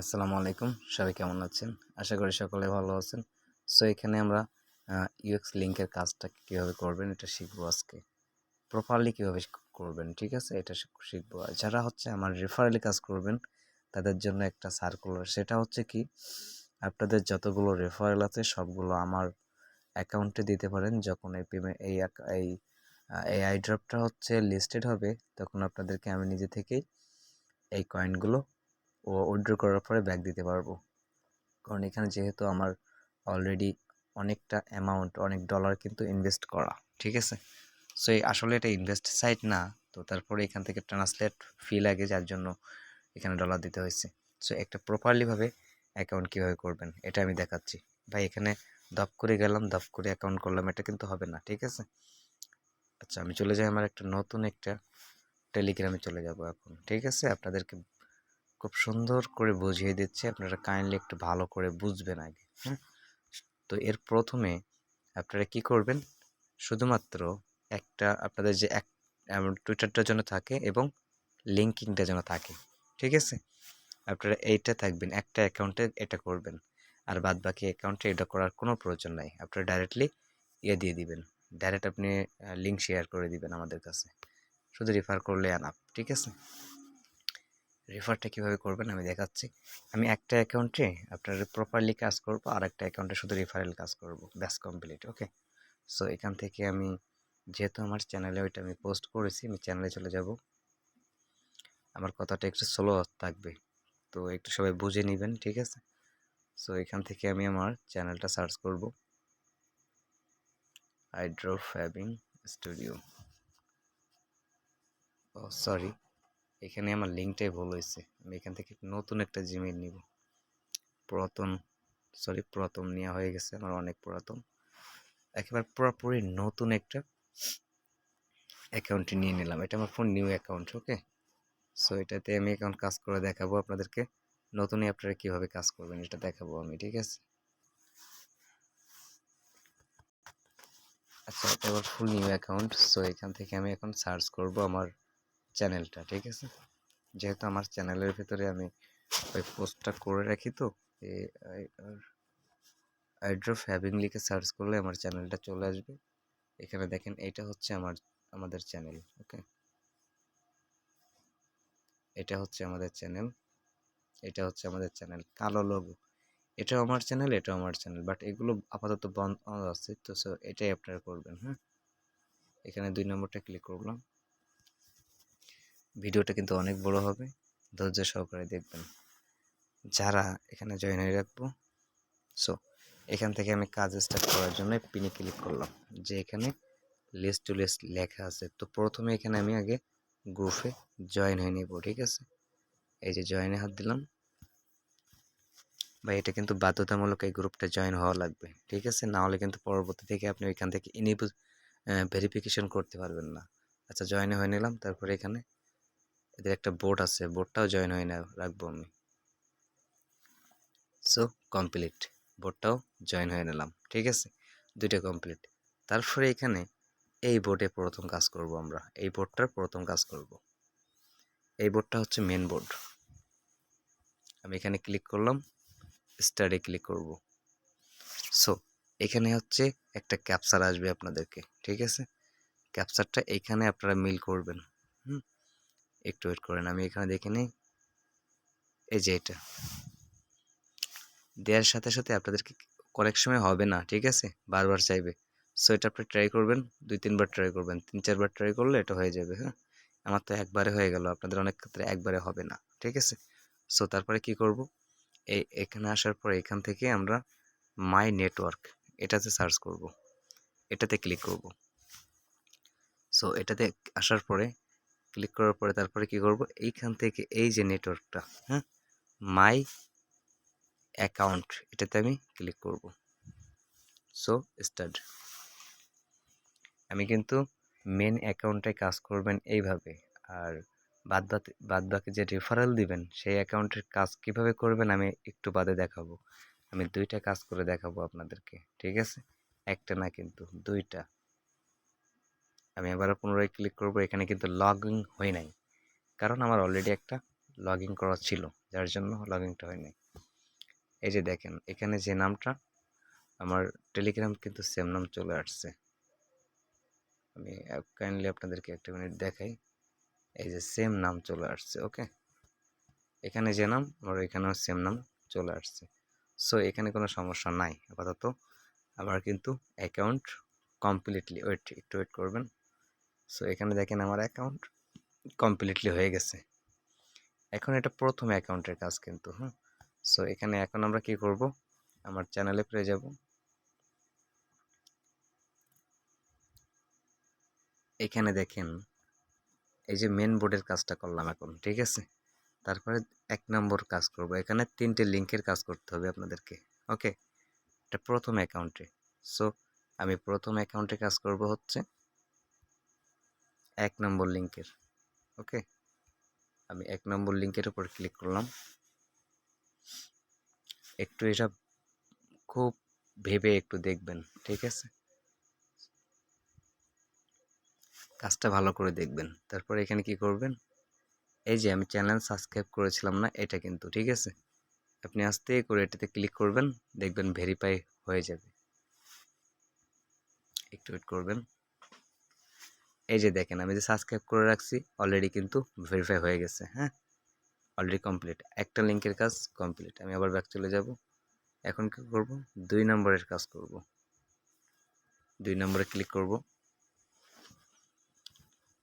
আসসালামু আলাইকুম। সবাই কেমন আছেন? আশা করি সকলে ভালো আছেন। সো এখানে আমরা ইউএক্স লিঙ্কের কাজটা কীভাবে করবেন এটা শিখব আজকে। প্রপারলি কীভাবে করবেন, ঠিক আছে? এটা শিখব। যারা হচ্ছে আমার রেফারেলি কাজ করবেন, তাদের জন্য একটা সার্কুলার সেটা হচ্ছে কি, আপনাদের যতগুলো রেফারেল আছে, সবগুলো আমার অ্যাকাউন্টে দিতে পারেন। যখন এই পেমেন্ট এই এই এই আইড্রপটা হচ্ছে লিস্টেড হবে, তখন আপনাদেরকে আমি নিজে থেকেই এই কয়েনগুলো ও উইথড্র করার পরে ব্যাক দিতে পারব। কারণ এখানে যেহেতু আমার অলরেডি অনেকটা অ্যামাউন্ট অনেক ডলার কিন্তু ইনভেস্ট করা, ঠিক আছে? সো আসলে এটা ইনভেস্ট সাইট না, তো তারপরে এখান থেকে ট্রান্সলেট ফি লাগে, যার জন্য এখানে ডলার দিতে হয়েছে। সো একটা প্রপারলিভাবে অ্যাকাউন্ট কীভাবে করবেন, এটা আমি দেখাচ্ছি। ভাই, এখানে দপ করে গেলাম দপ করে অ্যাকাউন্ট করলাম, এটা কিন্তু হবে না, ঠিক আছে? আচ্ছা আমি চলে যাই, আমার একটা নতুন একটা টেলিগ্রামে চলে যাব এখন, ঠিক আছে? আপনাদেরকে খুব সুন্দর করে বুঝিয়ে দিচ্ছে। আপনারা কাইন্ডলি একটু ভালো করে বুঝবেন আগে হ্যাঁ? তো এর প্রথমে আপনারা কি করবেন? শুধুমাত্র একটা আপনাদের যে এক টুইটারটার জন্য থাকে এবং লিঙ্কিংটার জন্য থাকে, ঠিক আছে? আপনারা এইটা থাকবেন, একটা অ্যাকাউন্টে এটা করবেন, আর বাদ বাকি অ্যাকাউন্টে এটা করার কোনো প্রয়োজন নাই। আপনারা ডাইরেক্টলি ইয়ে দিয়ে দিবেন ডাইরেক্ট আপনি লিঙ্ক শেয়ার করে দিবেন আমাদের কাছে। শুধু রেফার করলে আনাপ ঠিক আছে? রেফারটা কীভাবে করবেন আমি দেখাচ্ছি। আমি একটা অ্যাকাউন্টে আপনার প্রপারলি কাজ করব আর একটা অ্যাকাউন্টে শুধু রেফারেল কাজ করব, ব্যাস কমপ্লিট ওকে সো এখান থেকে আমি যেহেতু আমার চ্যানেলে ওইটা আমি পোস্ট করেছি, আমি চ্যানেলে চলে যাব। আমার কথাটা একটু স্লো থাকবে, তো একটু সবাই বুঝে নেবেন, ঠিক আছে? সো এখান থেকে আমি আমার চ্যানেলটা সার্চ করব। হাইড্রো ফ্যাবিং স্টুডিও ও সরি এখানে আমার লিঙ্কটাই ভুল হয়েছে। আমি এখান থেকে নতুন একটা জিমেইল নিব। পুরাতন সরি পুরাতন নেওয়া হয়ে গেছে, আমার অনেক পুরাতন। একেবারে পুরোপুরি নতুন একটা অ্যাকাউন্টে নিয়ে নিলাম। এটা আমার phone new account okay so এটাতে আমি এখন কাজ করে দেখাবো আপনাদেরকে, নতুনই আপনারা কীভাবে কাজ করবেন, এটা দেখাবো আমি, ঠিক আছে? আচ্ছা এটা আবার ফুল নিউ অ্যাকাউন্ট সো এখান থেকে আমি এখন সার্চ করব আমার চ্যানেলটা, ঠিক আছে? যেহেতু আমার চ্যানেলের ভিতরে আমি ওই পোস্টটা করে রাখি তো আইড্রফ হ্যাভিং লিখে সার্চ করলে আমার চ্যানেলটা চলে আসবে। এখানে দেখেন, এটা হচ্ছে আমার, আমাদের চ্যানেল, ওকে? এটা হচ্ছে আমাদের চ্যানেল, এটা হচ্ছে আমাদের চ্যানেল, কালো লোগো এটাও আমার চ্যানেল, এটাও আমার চ্যানেল বাট এগুলো আপাতত বন্ধ আছে, তো সো এটাই আপনারা করবেন হ্যাঁ এখানে দুই নম্বরটা ক্লিক করলাম। ভিডিওটা কিন্তু অনেক বড় হবে। ধৈর্য সহকারে দেখবেন। যারা এখানে জয়েন হয়ে রাখব সো এখান থেকে আমি কাজ স্টার্ট করার জন্য পিনে ক্লিক করলাম। যে এখানে লিস্ট টু লিস্ট লেখা আছে। তো প্রথমে এখানে আমি আগে গ্রুপে জয়েন হয়ে নেব, ঠিক আছে? এই যে জয়েনে হাত দিলাম। বা এটা কিন্তু বাধ্যতামূলক এই গ্রুপটা জয়েন হওয়া লাগবে, ঠিক আছে? না হলে কিন্তু পরবর্তী থেকে আপনি ওইখান থেকে ইনিবল ভেরিফিকেশন করতে পারবেন না। আচ্ছা জয়েনে হয়ে নিলাম। তারপরে এখানে এদের একটা বোর্ড আছে বোর্ডটাও জয়েন হয়ে না, রাখব আমি। সো কমপ্লিট বোর্ডটাও জয়েন হয়ে নিলাম, ঠিক আছে? দুইটা কমপ্লিট তারপরে এখানে এই বোর্ডে প্রথম কাজ করব আমরা। এই বোর্ডটার প্রথম কাজ করব। এই বোর্ডটা হচ্ছে মেন বোর্ড আমি এখানে ক্লিক করলাম স্টাডি ক্লিক করব। সো এখানে হচ্ছে একটা ক্যাপচার আসবে আপনাদেরকে, ঠিক আছে? ক্যাপচারটা এখানে আপনারা মিল করবেন, হুম? একটু ওয়েট করেন, আমি এখানে দেখে নিই। এই যে এটা। দেওয়ার সাথে সাথে আপনাদেরকে কয়েক সময় হবে না, ঠিক আছে? বারবার চাইবে। সো এটা আপনি ট্রাই করবেন, দুই, তিনবার ট্রাই করবেন, তিন, চারবার ট্রাই করলে এটা হয়ে যাবে হ্যাঁ? আমার তো একবারে হয়ে গেল, আপনাদের অনেক ক্ষেত্রে একবারে হবে না, ঠিক আছে? সো তারপরে কি করব? এই এখানে আসার পরে এখান থেকে আমরা মাই নেটওয়ার্ক এটাতে সার্চ করব। এটাতে ক্লিক করব। সো এটাতে আসার পরে ক্লিক করার পরে তারপরে কি করব? এইখান থেকে এই যে নেটওয়ার্কটা হ্যাঁ? মাই অ্যাকাউন্ট এটাতে আমি ক্লিক করব। সো স্টার্ট আমি কিন্তু মেন অ্যাকাউন্টে কাজ করবেন এইভাবে। আর বাদ বাদ বাকি যে রেফারেল দিবেন, সেই অ্যাকাউন্টের কাজ কীভাবে করবেন আমি একটু বাদে দেখাবো। আমি দুইটা কাজ করে দেখাবো আপনাদেরকে, ঠিক আছে? একটা না কিন্তু, দুইটা। আমি আবারও পুনরায় ক্লিক করব, এখানে কিন্তু লগ ইন হয় নাই। কারণ আমার অলরেডি একটা লগ ইন করা ছিল, যার জন্য লগ ইনটা হয় নাই। এই যে দেখেন, এখানে যে নামটা, আমার টেলিগ্রাম কিন্তু সেম নাম চলে আসছে। আমি কাইন্ডলি আপনাদেরকে একটা মিনিট দেখাই। এই যে সেম নাম চলে আসছে ওকে এখানে যে নাম আমার এখানেও সেম নাম চলে আসছে। সো এখানে কোনো সমস্যা নাই, আপাতত। আমার কিন্তু অ্যাকাউন্ট কমপ্লিটলি ওয়েট একটু ওয়েট করবেন। সো এখানে দেখেন আমার অ্যাকাউন্ট কমপ্লিটলি হয়ে গেছে। এখন এটা প্রথম অ্যাকাউন্টের কাজ কিন্তু হ্যাঁ সো এখানে এখন আমরা কি করব? আমার চ্যানেলে পেয়ে যাব। এখানে দেখেন, এই যে মেন বোর্ডের কাজটা করলাম এখন, ঠিক আছে? তারপরে এক নম্বর কাজ করব। এখানে তিনটে লিঙ্কের কাজ করতে হবে আপনাদেরকে ওকে এটা প্রথম অ্যাকাউন্টে সো আমি প্রথম অ্যাকাউন্টে কাজ করব হচ্ছে এক নম্বর লিঙ্কের ওকে? আমি এক নম্বর লিঙ্কের উপর ক্লিক করলাম। একটু এটা খুব ভেবে একটু দেখবেন, ঠিক আছে? কাজটা ভালো করে দেখবেন। তারপর এখানে কি করবেন? এই যে আমি চ্যানেল সাবস্ক্রাইব করেছিলাম না, এটা কিন্তু, ঠিক আছে? আপনি আস্তে করে এটাতে ক্লিক করবেন, দেখবেন ভেরিফাই হয়ে যাবে। একটু করবেন। এই যে দেখেন, আমি যে সাবস্ক্রাইব করে রাখছি অলরেডি কিন্তু ভেরিফাই হয়ে গেছে হ্যাঁ? অলরেডি কমপ্লিট একটা লিঙ্কের কাজ কমপ্লিট আমি আবার ব্যাক চলে যাব। এখন কি করব? দুই নম্বরের কাজ করব। দুই নম্বরে ক্লিক করব।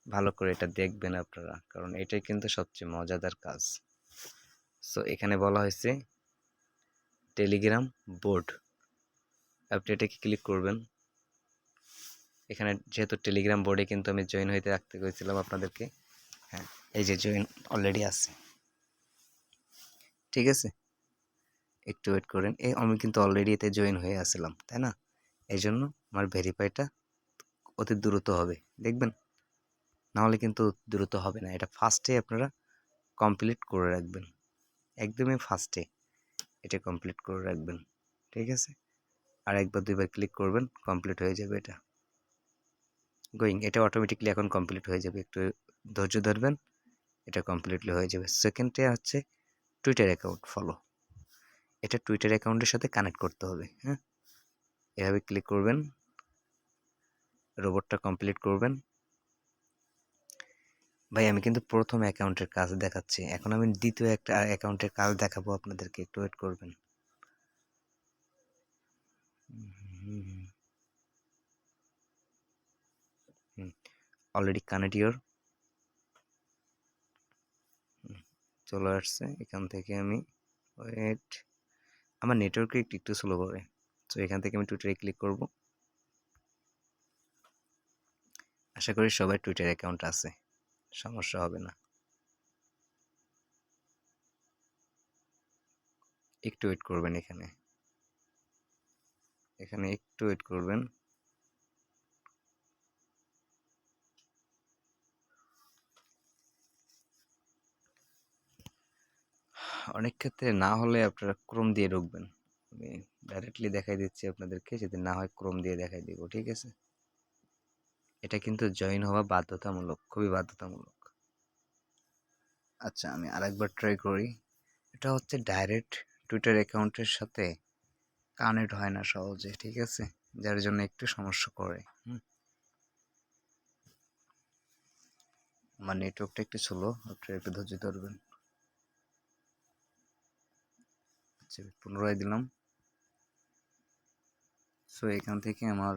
ভালো করে এটা দেখবেন আপনারা, কারণ এটাই কিন্তু সবচেয়ে মজাদার কাজ। সো এখানে বলা হয়েছে টেলিগ্রাম বোর্ড আপনি এটাকে ক্লিক করবেন। এখানে যেহেতু টেলিগ্রাম বোর্ডে কিন্তু আমি জয়েন হইতে রাখতে গেছিলাম আপনাদেরকে। হ্যাঁ এই যে জয়েন অলরেডি আছে। ঠিক আছে? একটু ওয়েট করেন। এই আমি কিন্তু অলরেডি এতে জয়েন হয়ে আসলাম, তাই না? এই জন্য আমার ভেরিফাইটা অতি দ্রুত হবে, দেখবেন? নাহলে কিন্তু দ্রুত হবে না। এটা ফার্স্টে আপনারা কমপ্লিট করে রাখবেন। একদমই ফার্স্টে এটা কমপ্লিট করে রাখবেন। ঠিক আছে? আর একবার দুইবার ক্লিক করবেন কমপ্লিট হয়ে যাবে এটা। গোয়িং এটা অটোমেটিকলি এখন কমপ্লিট হয়ে যাবে। একটু ধৈর্য ধরবেন, এটা কমপ্লিটলি হয়ে যাবে। সেকেন্ডে হচ্ছে টুইটার অ্যাকাউন্ট ফলো এটা টুইটার অ্যাকাউন্টের সাথে কানেক্ট করতে হবে হ্যাঁ? এভাবে ক্লিক করবেন রোবটটা কমপ্লিট করবেন। ভাই, আমি কিন্তু প্রথম অ্যাকাউন্টের কাজ দেখাচ্ছি। এখন আমি দ্বিতীয় একটা অ্যাকাউন্টের কাজ দেখাবো আপনাদেরকে। একটু ওয়েট করবেন। অলরেডি ইউর চলে আসছে। এখান থেকে আমি ওয়েট আমার নেটওয়ার্কে একটু একটু স্লো করে তো এখান থেকে আমি টুইটারে ক্লিক করব। আশা করি সবাই টুইটার অ্যাকাউন্ট আছে। সমস্যা হবে না। একটু ওয়েট করবেন এখানে। এখানে একটু ওয়েট করবেন। অনেক ক্ষেত্রে না হলে আপনারা ক্রোম দিয়ে ঢুকবেন আমি ডাইরেক্টলি দেখাই দিচ্ছি আপনাদেরকে, যদি না হয় ক্রোম দিয়ে দেখাই দিব, ঠিক আছে? এটা কিন্তু জয়েন হওয়া বাধ্যতামূলক, খুবই বাধ্যতামূলক। আচ্ছা আমি আরেকবার ট্রাই করি। এটা হচ্ছে ডাইরেক্ট টুইটার অ্যাকাউন্টের সাথে কানেক্ট হয় না সহজে, ঠিক আছে? যার জন্য একটু সমস্যা করে আমার নেটওয়ার্কটা একটু স্লো আপনারা একটু ধৈর্য ধরবেন। আচ্ছা পুনরায় দিলাম। সো এখান থেকে আমার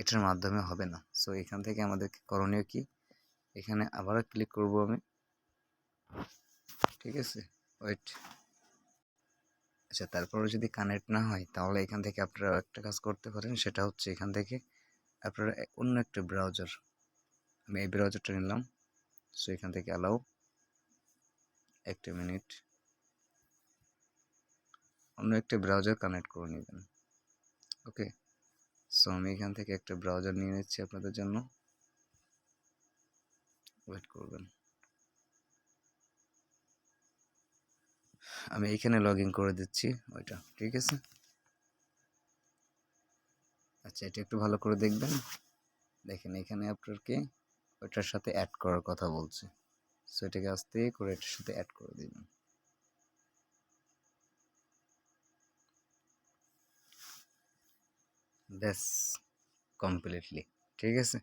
এটার মাধ্যমে হবে না। সো এখান থেকে আমাদের করণীয় কি? এখানে আবারও ক্লিক করব আমি। ঠিক আছে? ওয়েট আচ্ছা তারপরে যদি কানেক্ট না হয়, তাহলে এখান থেকে আপনারা একটা কাজ করতে পারেন। সেটা হচ্ছে এখান থেকে আপনারা অন্য একটা ব্রাউজার আমি এই ব্রাউজারটা নিলাম। সো এখান থেকে অ্যালাউ একটা মিনিট অন্য একটা ব্রাউজার কানেক্ট করে নেবেন। ওকে সো আমি এখান থেকে একটা ব্রাউজার নিয়ে নিচ্ছি আপনাদের জন্য। ওয়েট করবেন। আমি এখানে লগ ইন করে দিচ্ছি ওইটা, ঠিক আছে? আচ্ছা এটা একটু ভালো করে দেখবেন। দেখেন, এখানে আপনাকে ওইটার সাথে অ্যাড করার কথা বলছে। সো এটাকে আস্তে করে এটার সাথে অ্যাড করে দিবেন। ব্যাস কমপ্লিটলি ঠিক আছে?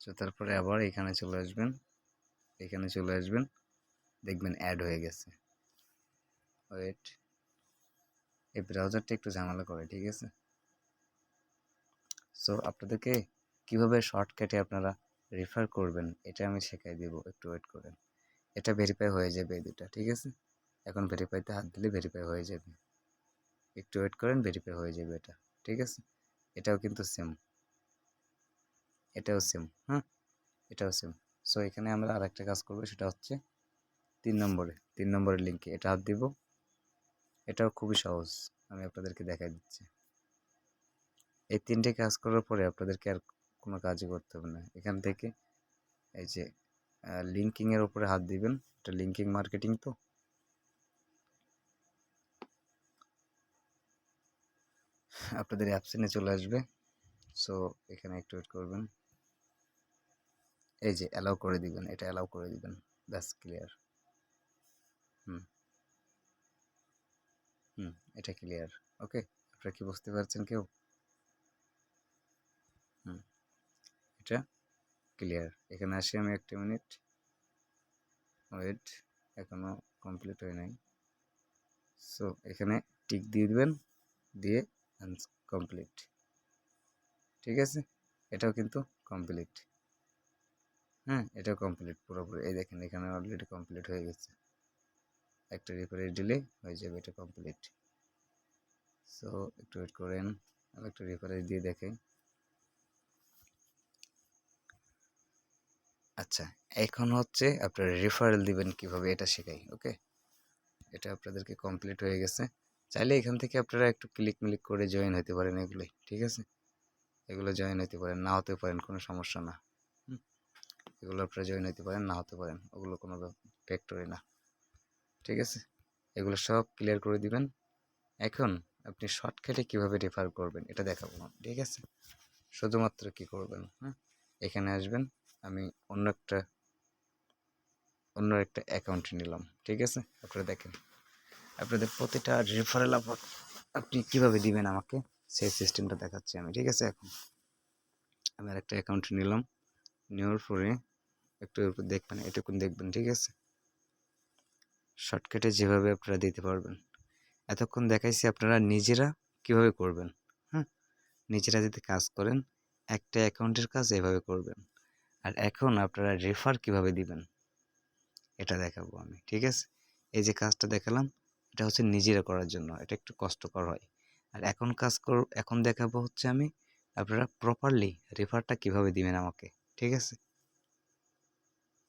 তো তারপরে আবার এখানে চলে আসবেন। এখানে চলে আসবেন। দেখবেন অ্যাড হয়ে গেছে। ওয়েট এই ব্রাউজারটা একটু ঝামেলা করে, ঠিক আছে? সো আপনাদেরকে কীভাবে শর্টকাটে আপনারা রেফার করবেন, এটা আমি শেখাই দিব। একটু ওয়েট করেন। এটা ভেরিফাই হয়ে যাবে এই দুটা, ঠিক আছে? এখন ভেরিফাইতে হাত দিলে ভেরিফাই হয়ে যাবে। একটু ওয়েট করেন ভেরিফাই হয়ে যাবে এটা, ঠিক আছে? এটাও কিন্তু সেম এটাও সেম হ্যাঁ? এটাও সেম সো এখানে আমরা আর একটা কাজ করব, সেটা হচ্ছে তিন নম্বরে, তিন নম্বরের লিঙ্কে এটা হাত দিব। এটাও খুবই সহজ, আমি আপনাদেরকে দেখাই দিচ্ছি। এই তিনটে কাজ করার পরে আপনাদেরকে আর কোনো কাজই করতে হবে না। এখান থেকে এই যে লিঙ্কিংয়ের ওপরে হাত দিবেন। এটা লিঙ্কিং মার্কেটিং তো? আপনাদের অ্যাপসেনে চলে আসবে। সো এখানে একটু ওয়েট করবেন। এই যে অ্যালাউ করে দিবেন, এটা অ্যালাউ করে দিবেন। ব্যাস ক্লিয়ার হুম। হুম, এটা ক্লিয়ার ওকে আপনারা কি বুঝতে পারছেন কেউ? হুম, এটা ক্লিয়ার এখানে আসি আমি একটা মিনিট ওয়েট এখনও কমপ্লিট হয় নাই। সো এখানে টিক দিয়ে দিবেন। দিয়ে কমপ্লিট ঠিক আছে? এটাও কিন্তু কমপ্লিট হ্যাঁ এটাও কমপ্লিট পুরোপুরি। এই দেখেন, এখানে অলরেডি কমপ্লিট হয়ে গেছে। একটা রিফারের দিলে হয়ে যাবে, এটা কমপ্লিট সো একটু ওয়েট করেন আমি একটু রিফারের দিয়ে দেখাই আচ্ছা এখন হচ্ছে আপনারা রেফারেল দিবেন কীভাবে, এটা শেখাই ওকে এটা আপনাদেরকে কমপ্লিট হয়ে গেছে। চাইলে এখান থেকে আপনারা একটু ক্লিক মিলিক করে জয়েন হতে পারেন এগুলোই, ঠিক আছে? এগুলো জয়েন হতে পারেন, না হতে পারেন, কোনো সমস্যা না। এগুলো আপনারা জয়েন হতে পারেন, না হতে পারেন, ওগুলো কোনো ফ্যাক্টরি না। ঠিক আছে? এগুলো সব ক্লিয়ার করে দিবেন। এখন আপনি শর্টকাটে কীভাবে রেফার করবেন, এটা দেখাবো। ঠিক আছে? শুধুমাত্র কি করবেন হ্যাঁ এখানে আসবেন, আমি অন্য একটা অন্য একটা অ্যাকাউন্ট নিলাম। ঠিক আছে? আপনারা দেখেন। আপনাদের প্রতিটা রেফারেল আপনি কীভাবে দিবেন আমাকে? সেই সিস্টেমটা দেখাচ্ছি আমি, ঠিক আছে? এখন আমি আর একটা অ্যাকাউন্ট নিলাম, নেওয়ার পরে একটু দেখবেন, এটুকুন দেখবেন, ঠিক আছে? শর্টকাটে যেভাবে আপনারা দিতে পারবেন। এতক্ষণ দেখাইছি আপনারা নিজেরা কীভাবে করবেন হ্যাঁ নিজেরা যদি কাজ করেন, একটা অ্যাকাউন্টের কাজ এভাবে করবেন। আর এখন আপনারা রেফার কীভাবে দিবেন, এটা দেখাবো আমি, ঠিক আছে? এই যে কাজটা দেখালাম এটা হচ্ছে নিজেরা করার জন্য, এটা একটু কষ্টকর হয়। আর এখন কাজ কর, এখন দেখাবো হচ্ছে আমি আপনারা প্রপারলি রেফারটা কীভাবে দিবেন আমাকে, ঠিক আছে?